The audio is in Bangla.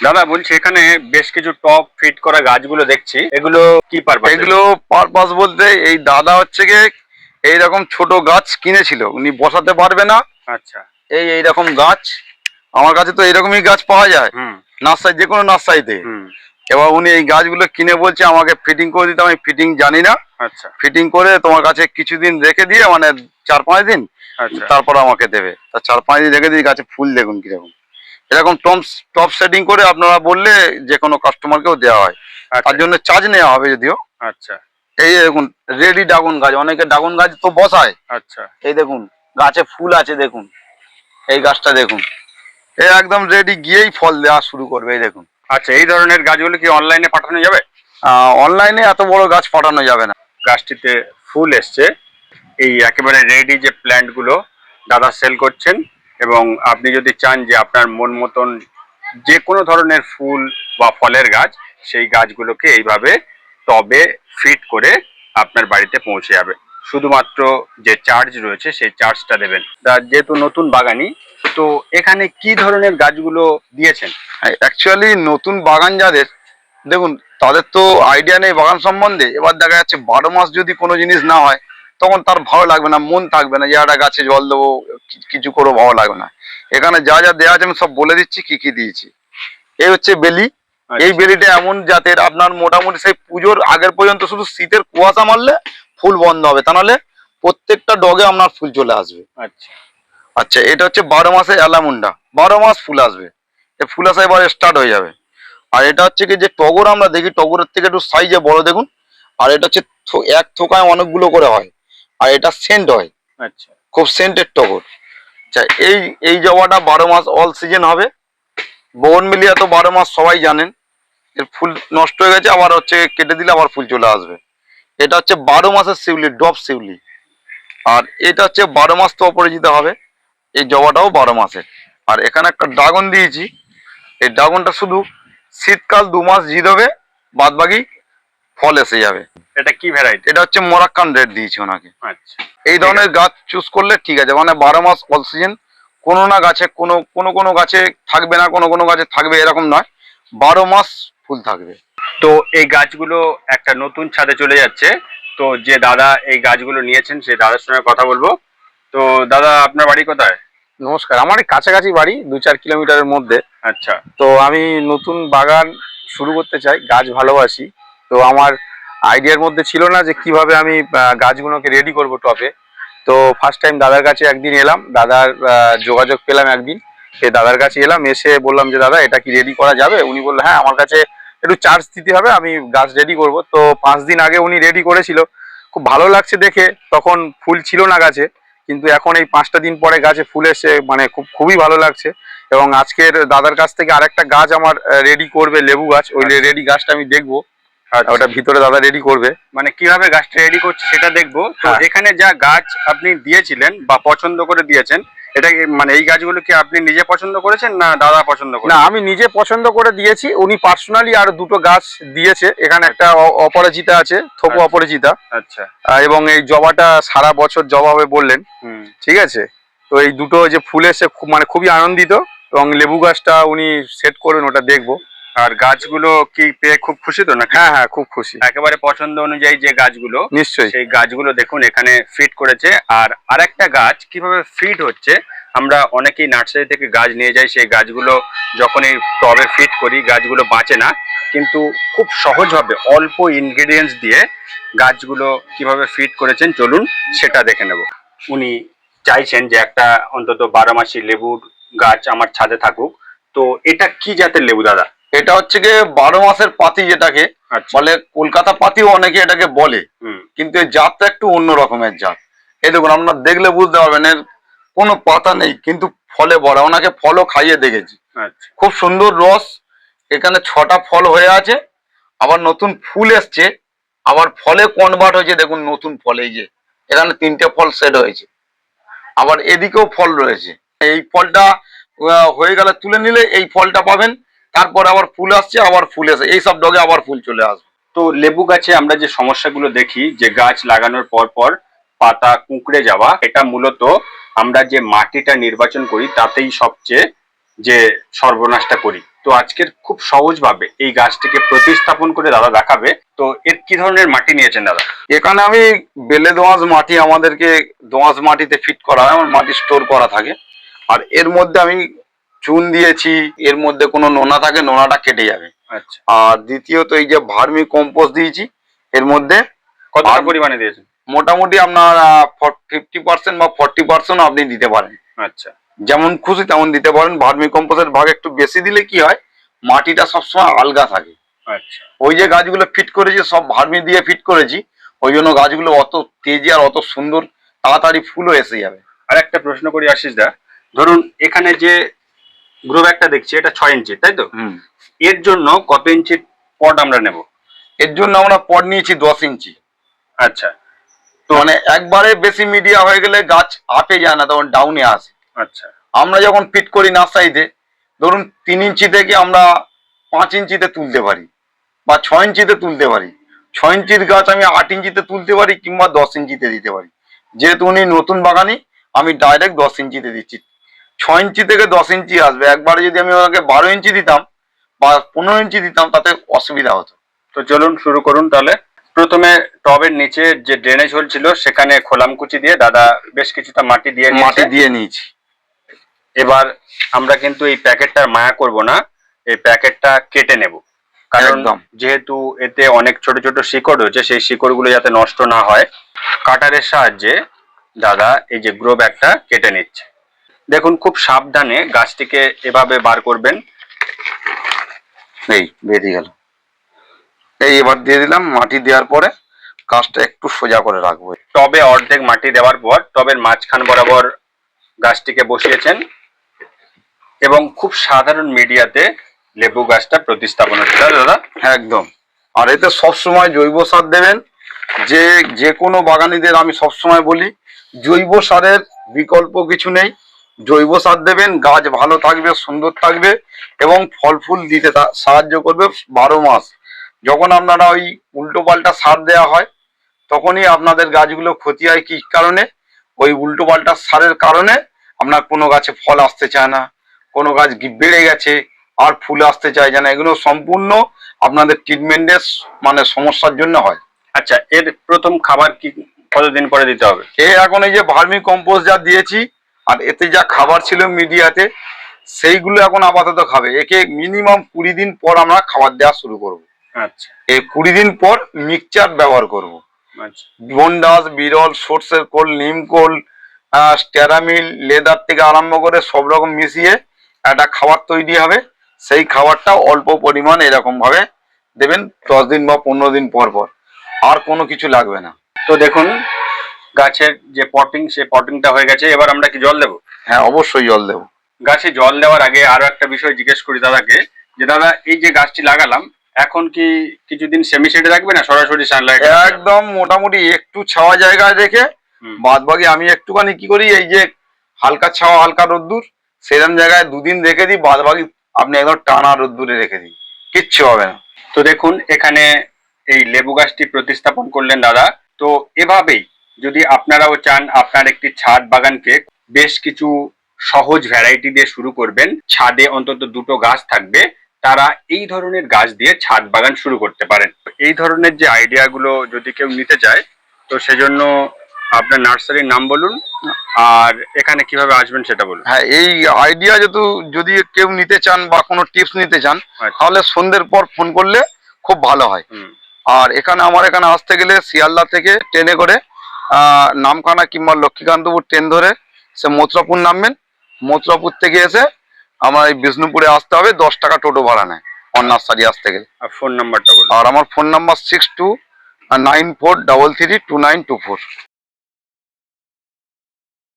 দাদা বলছি এখানে বেশ কিছু টপ ফিট করা গাছগুলো দেখছি। এগুলো কি পারপাস এগুলো পারপাস বলতে এই দাদা হচ্ছে গিয়ে এইরকম ছোট গাছ কিনেছিল। উনি বসাতে পারবে না। আচ্ছা। এই এইরকম গাছ আমার কাছে তো এইরকমই গাছ পাওয়া যায়। হুম। নার্সারি যে কোনো নার্সারিতে। হুম। এবার উনি এই গাছগুলো কিনে বলছে আমাকে ফিটিং করে দিতে আমি ফিটিং জানি না। আচ্ছা। ফিটিং করে তোমার কাছে কিছুদিন রেখে দিয়ে মানে চার পাঁচ দিন আচ্ছা। তারপর আমাকে দেবে। তা চার পাঁচ দিন রেখে দিয়ে গাছে ফুল দেখুন কীরকম। এরকম টপ টপ সেটিং করে আপনারা বললে যে কোনো কাস্টমারকেও দেওয়া হয়। আচ্ছা। তার জন্য চার্জ নেওয়া হবে যদিও। আচ্ছা। এই দেখুন রেডি ড্রাগন গাছ অনেকে ড্রাগন গাছ তো বসায়। আচ্ছা। এই দেখুন গাছে ফুল আছে দেখুন। এই গাছটা দেখুন। এই একদম রেডি গিয়েই ফল দেওয়া শুরু করবে এই দেখুন। আচ্ছা এই ধরনের গাছগুলো কি অনলাইনে পাঠানো যাবে? অনলাইনে এত বড় গাছ পাঠানো যাবে না। গাছটিতে ফুল এসছে। এই একেবারে রেডি যে প্ল্যান্টগুলো দাদা সেল করছেন। এবং আপনি যদি চান যে আপনার মন মতন যে কোনো ধরনের ফুল বা ফলের গাছ, সেই গাছগুলোকে এইভাবে টবে ফিট করে আপনার বাড়িতে পৌঁছে যাবে। শুধুমাত্র যে চার্জ রয়েছে, সেই চার্জটা দেবেন। যেহেতু নতুন বাগানি তো এখানে কি ধরনের গাছগুলো দিয়েছেন? অ্যাকচুয়ালি নতুন বাগান যাদের, দেখুন, তাদের তো আইডিয়া নেই বাগান সম্বন্ধে। এবার দেখা যাচ্ছে বারো মাস যদি কোনো জিনিস না হয় তখন তার ভালো লাগবে না মন থাকবে না যে একটা গাছে জল দেবো কিছু করে ভালো লাগবে না। এখানে যা যা দেওয়া আছে আমি সব বলে দিচ্ছি কি কি দিয়েছি। এই হচ্ছে বেলি। এই বেলিটা এমন জাতের আপনার মোটামুটি সেই পুজোর আগের পর্যন্ত শুধু শীতের কুয়াশা মারলে ফুল বন্ধ হবে তা নাহলে প্রত্যেকটা ডগে আপনার ফুল চলে আসবে। আচ্ছা। আচ্ছা এটা হচ্ছে বারো মাসে অ্যালামুন্ডা। বারো মাস ফুল আসবে। ফুল আসা এবার স্টার্ট হয়ে যাবে। আর এটা হচ্ছে কি যে টগর আমরা দেখি টগরের থেকে একটু সাইজে বড় দেখুন। আর এটা হচ্ছে এক থোকায় অনেকগুলো করে হয়। আর এটা সেন্ট হয়। আচ্ছা। খুব সেন্টের টগর। আচ্ছা এই এই জবাটা বারো মাস অল সিজন হবে। বন মিলিয়া তো বারো মাস সবাই জানেন। এর ফুল নষ্ট হয়ে গেছে আবার হচ্ছে কেটে দিলে আবার ফুল চলে আসবে। এটা হচ্ছে বারো মাসের শিউলি ডব শিউলি। আর এটা হচ্ছে বারো মাস তো অপরাজিত হবে। এই জবাটাও বারো মাসের। আর এখানে একটা ড্রাগন দিয়েছি। এই ড্রাগনটা শুধু শীতকাল দু মাস জিরোবে বাদ বাকি ফল এসে যাবে। এটা কি ভ্যারাইটি এটা হচ্ছে মরাক্কান রেড দিয়েছি ওনাকে। আচ্ছা। এই ধরনের গাছ চুজ করলে ঠিক আছে মানে বারো মাস অল সিজন কোনো না গাছে কোনো কোনো কোনো গাছে থাকবে না কোনো কোনো গাছে থাকবে এরকম নয় বারো মাস ফুল থাকবে। তো এই গাছগুলো একটা নতুন ছাদে চলে যাচ্ছে তো যে দাদা এই গাছগুলো নিয়েছেন সেই দাদার সঙ্গে কথা বলব। তো দাদা আপনার বাড়ি কোথায়? নমস্কার আমার কাছাকাছি বাড়ি দু চার কিলোমিটারের মধ্যে। আচ্ছা। তো আমি নতুন বাগান শুরু করতে চাই গাছ ভালোবাসি। তো আমার আইডিয়ার মধ্যে ছিল না যে কীভাবে আমি গাছগুলোকে রেডি করব টপে তো ফার্স্ট টাইম দাদার কাছে একদিন এলাম, দাদার যোগাযোগ পেলাম একদিন। সে দাদার কাছে এলাম, এসে বললাম যে, দাদা, এটা কি রেডি করা যাবে? উনি বলল হ্যাঁ আমার কাছে একটু চার্জ দিতে হবে, আমি গাছ রেডি করব। তো পাঁচ দিন আগে উনি রেডি করেছিল। খুব ভালো লাগছে দেখে, তখন ফুল ছিল না গাছে, কিন্তু এখন এই পাঁচটা দিন পরে গাছে ফুল এসে মানে খুব, খুবই ভালো লাগছে। এবং আজকের দাদার কাছ থেকে আরেকটা গাছ আমার রেডি করবে লেবু গাছ, ওই রেডি গাছটা আমি দেখব। ওটা ভিতরে দাদা রেডি করবে। মানে কীভাবে গাছটা রেডি করছে সেটা দেখব। তো হ্যাঁ। এখানে যা গাছ আপনি দিয়েছিলেন বা পছন্দ করে দিয়েছেন এটা মানে এই গাছগুলো কি আপনি নিজে পছন্দ করেছেন না দাদা পছন্দ করে না আমি নিজে পছন্দ করে দিয়েছি। উনি পার্সোনালি আর দুটো গাছ দিয়েছে। এখানে একটা অপরাজিতা আছে থোপো আচ্ছা। অপরাজিতা। আচ্ছা। এবং এই জবাটা সারা বছর জবা হবে বললেন ঠিক আছে? তো এই দুটো যে ফুল খুব মানে খুবই আনন্দিত। এবং লেবু গাছটা উনি সেট করবেন ওটা দেখব। আর গাছগুলো কি পেয়ে খুব খুশি তো না হ্যাঁ হ্যাঁ খুব খুশি। একেবারে পছন্দ অনুযায়ী যে গাছগুলো নিশ্চয়ই। সেই গাছগুলো দেখুন এখানে ফিট করেছে। আর আরেকটা গাছ কীভাবে ফিট হচ্ছে আমরা অনেকেই নার্সারি থেকে গাছ নিয়ে যাই সেই গাছগুলো যখনই টবে ফিট করি গাছগুলো বাঁচে না। কিন্তু খুব সহজভাবে অল্প ইনগ্রেডিয়েন্টস দিয়ে গাছগুলো কীভাবে ফিট করেছেন চলুন সেটা দেখে নেব। উনি চাইছেন যে একটা অন্তত বারো মাসি লেবুর গাছ আমার ছাদে থাকুক। তো এটা কি জাতের লেবু দাদা? এটা হচ্ছে গিয়ে বারো মাসের পাতি যেটাকে আচ্ছা। বলে কলকাতা পাতিও অনেকে এটাকে বলে। কিন্তু এই জাতটা একটু অন্য রকমের জাত। এই দেখুন আপনার দেখলে বুঝতে পারবেন এর কোনো পাতা নেই কিন্তু ফলে ভরা। ওনাকে ফলও খাইয়ে দেখেছি। আচ্ছা। খুব সুন্দর রস। এখানে ছটা ফল হয়ে আছে। আবার নতুন ফুল এসছে। আবার ফলে কনভার্ট হয়েছে। দেখুন নতুন ফল এই যে এখানে তিনটে ফল সেট হয়েছে। আবার এদিকেও ফল রয়েছে। এই ফলটা হয়ে গেলে তুলে নিলে এই ফলটা পাবেন। তারপর আবার ফুল আসছে আবার ফুল এসে এই সব ডগে আবার ফুল চলে আসবে। তো লেবু গাছে আমরা যে সমস্যাগুলো দেখি যে গাছ লাগানোর পর পর পাতা কুঁকড়ে যাওয়া এটা মূলত আমরা যে মাটিটা নির্বাচন করি তাতেই সবচেয়ে যে সর্বনাশটা করি। তো আজকের খুব সহজভাবে এই গাছটিকে প্রতিস্থাপন করে দাদা দেখাবে। তো এর কি ধরনের মাটি নিয়েছেন দাদা? এখানে আমি বেলে দোঁয়াশ মাটি আমাদেরকে দোঁয়াশ মাটিতে ফিট করা হয় আমার মাটি স্টোর করা থাকে। আর এর মধ্যে আমি চুন দিয়েছি এর মধ্যে কোনো নোনা থাকে নোনাটা কেটে যাবে। আচ্ছা। আর দ্বিতীয়ত এই যে ভার্মি কম্পোস্ট দিয়েছি এর মধ্যে কতটা পরিমাণে দিয়েছেন? মোটামুটি আপনার ফিফটি পার্সেন্ট বা ফর্টি পার্সেন্ট আপনি দিতে পারেন। আচ্ছা। যেমন খুশি তেমন দিতে পারেন। ভার্মি কম্পোস্টের ভাগ একটু বেশি দিলে কি হয় মাটিটা সবসময় আলগা থাকে। আচ্ছা। ওই যে গাছগুলো ফিট করেছি সব ভার্মি দিয়ে ফিট করেছি ওই জন্য গাছগুলো অত তেজি আর অত সুন্দর তাড়াতাড়ি ফুলও এসে যাবে। আর একটা প্রশ্ন করি আশিস দা ধরুন এখানে যে গ্রো ব্যাগটা দেখছি এটা ছয় ইঞ্চি তাই তো? এর জন্য কত ইঞ্চির পট আমরা নেব? এর জন্য আমরা পট নিয়েছি দশ ইঞ্চি আচ্ছা। তো মানে একবারে বেশি মিডিয়া হয়ে গেলে গাছ আপে যায় না তখন ডাউনে আসে। আচ্ছা। আমরা যখন ফিট করি নার্সারিতে ধরুন তিন ইঞ্চি থেকে আমরা পাঁচ ইঞ্চিতে তুলতে পারি বা ছয় ইঞ্চিতে তুলতে পারি। ছয় ইঞ্চির গাছ আমি আট ইঞ্চিতে তুলতে পারি কিংবা দশ ইঞ্চিতে দিতে পারি। যেহেতু উনি নতুন বাগানি আমি ডাইরেক্ট দশ ইঞ্চিতে দিচ্ছি। ছয় ইঞ্চি থেকে দশ ইঞ্চি আসবে। একবারে যদি আমি ওনাকে বারো ইঞ্চি দিতাম বা পনেরো ইঞ্চি দিতাম তাতে অসুবিধা হতো। তো চলুন শুরু করুন তাহলে। প্রথমে টবের নিচে যে ড্রেনেজ হোল ছিল সেখানে খোলামকুচি দিয়ে দাদা বেশ কিছুটা মাটি দিয়ে মাটি দিয়ে নিয়েছি। এবার আমরা কিন্তু এই প্যাকেটটার মায়া করব না এই প্যাকেটটা কেটে নেব। কারণ। যেহেতু এতে অনেক ছোট ছোট শিকড় রয়েছে সেই শিকড়গুলো যাতে নষ্ট না হয় কাটারের সাহায্যে দাদা এই যে গ্রো ব্যাগটা কেটে নিচ্ছে। দেখুন, খুব সাবধানে গাছটিকে এভাবে বার করবেন। এই, বেরিয়ে গেল। এই এবার দিয়ে দিলাম মাটি দেওয়ার পরে গাছটা একটু সোজা করে রাখব। টবে অর্ধেক মাটি দেওয়ার পর টবের মাঝখান বরাবর গাছটিকে বসিয়েছেন এবং খুব সাধারণ মিডিয়াতে লেবু গাছটা প্রতিস্থাপন হচ্ছে। দাদা একদম। আর এতে সবসময় জৈব সার দেবেন। যে যে কোনো বাগানিদের আমি সবসময় বলি, জৈব সারের বিকল্প কিছু নেই। জৈব সার দেবেন গাছ ভালো থাকবে সুন্দর থাকবে এবং ফল ফুল দিতে সাহায্য করবে বারো মাস। যখন আপনারা ওই উল্টো পাল্টা সার দেওয়া হয় তখনই আপনাদের গাছগুলো ক্ষতি হয় কি কারণে? ওই উল্টো পাল্টা সারের কারণে আপনার কোনো গাছে ফল আসতে চায় না কোনো গাছ বেড়ে গেছে আর ফুল আসতে চায় না। এগুলো সম্পূর্ণ আপনাদের ট্রিটমেন্টের মানে সমস্যার জন্য হয়। আচ্ছা এর প্রথম খাবার কি কতদিন পরে দিতে হবে? এ এখন এই যে ভার্মি কম্পোস্ট যা দিয়েছি আর এতে যা খাবার ছিল মিডিয়াতে সেইগুলো এখন আপাতত খাবে। একে মিনিমাম কুড়ি দিন পর আমরা খাবার দেওয়া শুরু করব। আচ্ছা। এই কুড়ি দিন পর মিক্সচার ব্যবহার করব। আচ্ছা। বন্ডাস বিরল সর্ষের কোল নিমকোল স্ট্যারামিল লেদার থেকে আরম্ভ করে সব রকম মিশিয়ে একটা খাবার তৈরি হবে। সেই খাবারটা অল্প পরিমাণ এরকম ভাবে দেবেন দশ দিন বা পনেরো দিন পর পর। আর কোনো কিছু লাগবে না। তো দেখুন গাছের যে পটিং সে পটিংটা হয়ে গেছে। এবার আমরা কি জল দেবো? হ্যাঁ অবশ্যই জল দেবো। গাছে জল দেওয়ার আগে আরও একটা বিষয় জিজ্ঞেস করি দাদাকে যে দাদা এই যে গাছটি লাগালাম এখন কি কিছুদিন সেমি শেডে রাখবে না? সরাসরি সানলাইট একদম মোটামুটি একটু ছাওয়া জায়গা রেখে বাদ বাকি আমি একটুখানি কি করি এই যে হালকা ছাওয়া হালকা রোদ্দুর সেরকম জায়গায় দুদিন রেখে দিই বাদ বাকি আপনি একদম টানা রোদ্দুরে রেখে দিই কিচ্ছু হবে না। তো দেখুন এখানে এই লেবু গাছটি প্রতিস্থাপন করলেন দাদা। তো এভাবেই যদি আপনারাও চান আপনার একটি ছাদ বাগানকে বেশ কিছু সহজ ভ্যারাইটি দিয়ে শুরু করবেন ছাদে অন্তত দুটো গাছ থাকবে তারা এই ধরনের গাছ দিয়ে ছাদ বাগান শুরু করতে পারেন। এই ধরনের যে আইডিয়াগুলো যদি কেউ নিতে চায় তো সেজন্য আপনার নার্সারির নাম বলুন আর এখানে কীভাবে আসবেন সেটা বলুন। হ্যাঁ এই আইডিয়া যেহেতু যদি কেউ নিতে চান বা কোনো টিপস নিতে চান আচ্ছা। তাহলে সন্ধ্যের পর ফোন করলে খুব ভালো হয়। আর এখানে আমার এখানে আসতে গেলে শিয়ালদা থেকে ট্রেনে করে নামখানা কিংবা লক্ষ্মীকান্তপুর ট্রেন ধরে সে মথুরাপুর নামবেন। মথুরাপুর থেকে এসে আমার এই বিষ্ণুপুরে আসতে হবে দশ টাকা টোটো ভাড়া নেয় নার্সারি আসতে গেলে। আর ফোন নাম্বারটা আর আমার phone number six two nine four double three two nine two four